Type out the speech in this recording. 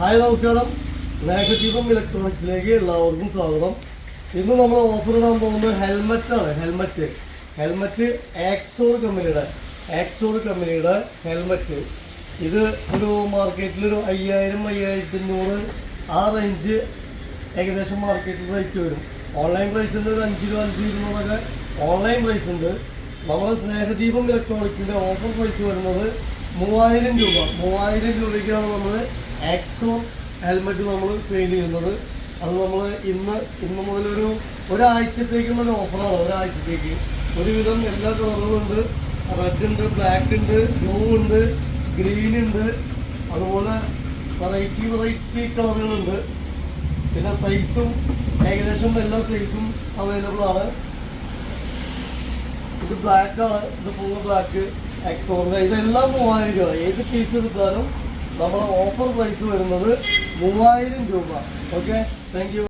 Hi നമസ്കാരം. സ്നേഹദീപം ഇലക്ട്രോണിക്സിലേക്ക് എല്ലാവർക്കും സ്വാഗതം. ഇന്ന് നമ്മൾ ഓഫർ ഇടാൻ പോകുന്ന ഹെൽമറ്റ് ആണ്. ഹെൽമറ്റ് ഹെൽമറ്റ് ആക്സോർ കമ്പനിയുടെ ആക്സോർ കമ്പനിയുടെ ഹെൽമറ്റ് ഇത് ഒരു മാർക്കറ്റിൽ ഒരു അയ്യായിരം അയ്യായിരത്തി അഞ്ഞൂറ് ആ റേഞ്ച് ഏകദേശം മാർക്കറ്റിൽ റേറ്റ് വരും. ഓൺലൈൻ പ്രൈസിന്റെ ഒരു അഞ്ച് രൂപ അഞ്ച് ഇരുന്നൂറൊക്കെ. ഓൺലൈൻ പ്രൈസ് ഉണ്ട്. നമ്മുടെ സ്നേഹദീപം ഇലക്ട്രോണിക്സിന്റെ ഓഫർ പ്രൈസ് വരുന്നത് മൂവായിരം രൂപ. മൂവായിരം രൂപയ്ക്കാണ് നമ്മൾ ആക്സോ ഹെൽമെറ്റ് നമ്മൾ സെയിൽ ചെയ്യുന്നത്. അത് നമ്മൾ ഇന്ന് ഇന്ന് മുതലൊരു ഒരാഴ്ചത്തേക്കുള്ള ഒരു ഓഫറാണ് ഒരാഴ്ചത്തേക്ക്. ഒരുവിധം എല്ലാ കളറുകളും ഉണ്ട്. റെഡ് ഉണ്ട് ബ്ലാക്ക് ഉണ്ട് ബ്ലൂ ഉണ്ട് ഗ്രീൻ ഉണ്ട്. അതുപോലെ വെറൈറ്റി വെറൈറ്റി കളറുകളുണ്ട് പിന്നെ സൈസും ഏകദേശം എല്ലാ സൈസും അവൈലബിൾ ആണ്. ഇത് ബ്ലാക്ക് ആണ്. ഇത് ഫുൾ ബ്ലാക്ക് എക്സോറിന്റെ ഇതെല്ലാം മൂവായിരം രൂപ. ഏത് പീസ് എടുത്താലും നമ്മുടെ ഓഫർ പ്രൈസ് വരുന്നത് മൂവായിരം രൂപ. Okay thank